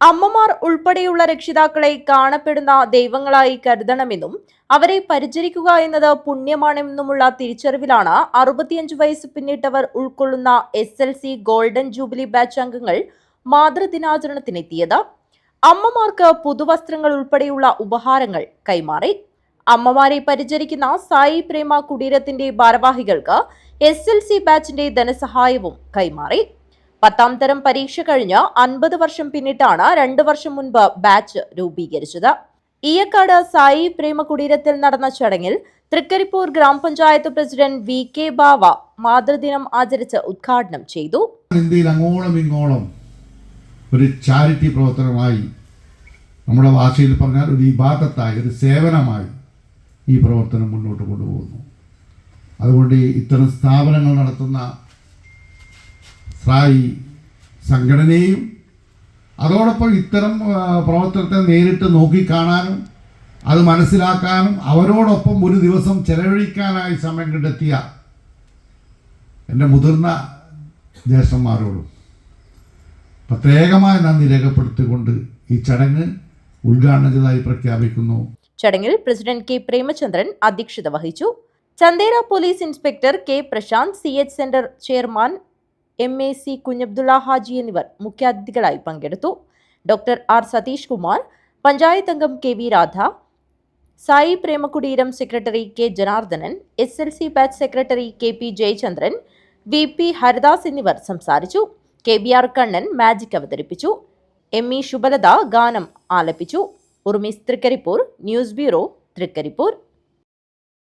അമ്മമാർ ഉൾപ്പെടെയുള്ള രക്ഷിതാക്കളെ കാണപ്പെടുന്ന ദൈവങ്ങളായി കരുതണമെന്നും അവരെ പരിചരിക്കുക എന്നത് പുണ്യമാണെന്നുമുള്ള തിരിച്ചറിവിലാണ് അറുപത്തിയഞ്ച് വയസ്സ് പിന്നിട്ടവർ ഉൾക്കൊള്ളുന്ന S L C golden jubilee batch അംഗങ്ങൾ മാതൃദിനാചരണത്തിനെത്തിയത്. അമ്മമാർക്ക് പുതുവസ്ത്രങ്ങൾ ഉൾപ്പെടെയുള്ള ഉപഹാരങ്ങൾ കൈമാറി. അമ്മമാരെ പരിചരിക്കുന്ന സായി പ്രേമ കുടീരത്തിന്റെ ഭാരവാഹികൾക്ക് എസ് എൽ സി ബാച്ചിന്റെ ധനസഹായവും കൈമാറി. പത്താം തരം പരീക്ഷ കഴിഞ്ഞ് അൻപത് വർഷം പിന്നിട്ടാണ് രണ്ടു വർഷം മുൻപ് ബാച്ച് രൂപീകരിച്ചത്. ഈയക്കാട് സായി പ്രേമ കുടീരത്തിൽ നടന്ന ചടങ്ങിൽ തൃക്കരിപ്പൂർ ഗ്രാമപഞ്ചായത്ത് പ്രസിഡന്റ് വി കെ ബാവ മാതൃദിനം ആചരിച്ച് ഉദ്ഘാടനം ചെയ്തു. ഇന്ത്യയിൽ അങ്ങോളം ഇങ്ങോളം ഒരു ചാരിറ്റി പ്രവർത്തനമായി നമ്മുടെ ഭാഷയിൽ പറഞ്ഞാൽ ഒരു ഇബാദത്തായി ഒരു സേവനമായി ഈ പ്രവർത്തനം മുന്നോട്ട് കൊണ്ടുപോകുന്നു. അതുകൊണ്ട് ഇത്തരം സ്ഥാപനങ്ങൾ നടത്തുന്ന സായി സംഘടനയും അതോടൊപ്പം ഇത്തരം പ്രവർത്തനത്തെ നേരിട്ട് നോക്കിക്കാണാനും അത് മനസ്സിലാക്കാനും അവരോടൊപ്പം ഒരു ദിവസം ചെലവഴിക്കാനായി സമയം കണ്ടെത്തിയ എന്റെ മുതിർന്ന ജ്യേഷ്ഠന്മാരോടും പ്രത്യേകമായ നന്ദി രേഖപ്പെടുത്തിക്കൊണ്ട് ഈ ചടങ്ങ് ഉദ്ഘാടനം ചെയ്തതായി പ്രഖ്യാപിക്കുന്നു. ചടങ്ങിൽ പ്രസിഡന്റ് കെ പ്രേമചന്ദ്രൻ അധ്യക്ഷത വഹിച്ചു. Chandera police inspector K Prashanth C H centre chairman M A C Kunhabdulla Haji എന്നിവർ മുഖ്യാതിഥികളായി പങ്കെടുത്തു. ഡോക്ടർ ആർ സതീഷ് കുമാർ പഞ്ചായത്ത് അംഗം K V Radha Sai Premakuteeram secretary K Janardhanan S L C batch secretary K P Jayachandran V P Haridas എന്നിവർ സംസാരിച്ചു. K B R Kannan magic അവതരിപ്പിച്ചു. M E ശുഭലത ഗാനം ആലപിച്ചു. ഉർമിസ് തൃക്കരിപ്പൂർ ന്യൂസ് ബ്യൂറോ തൃക്കരിപ്പൂർ.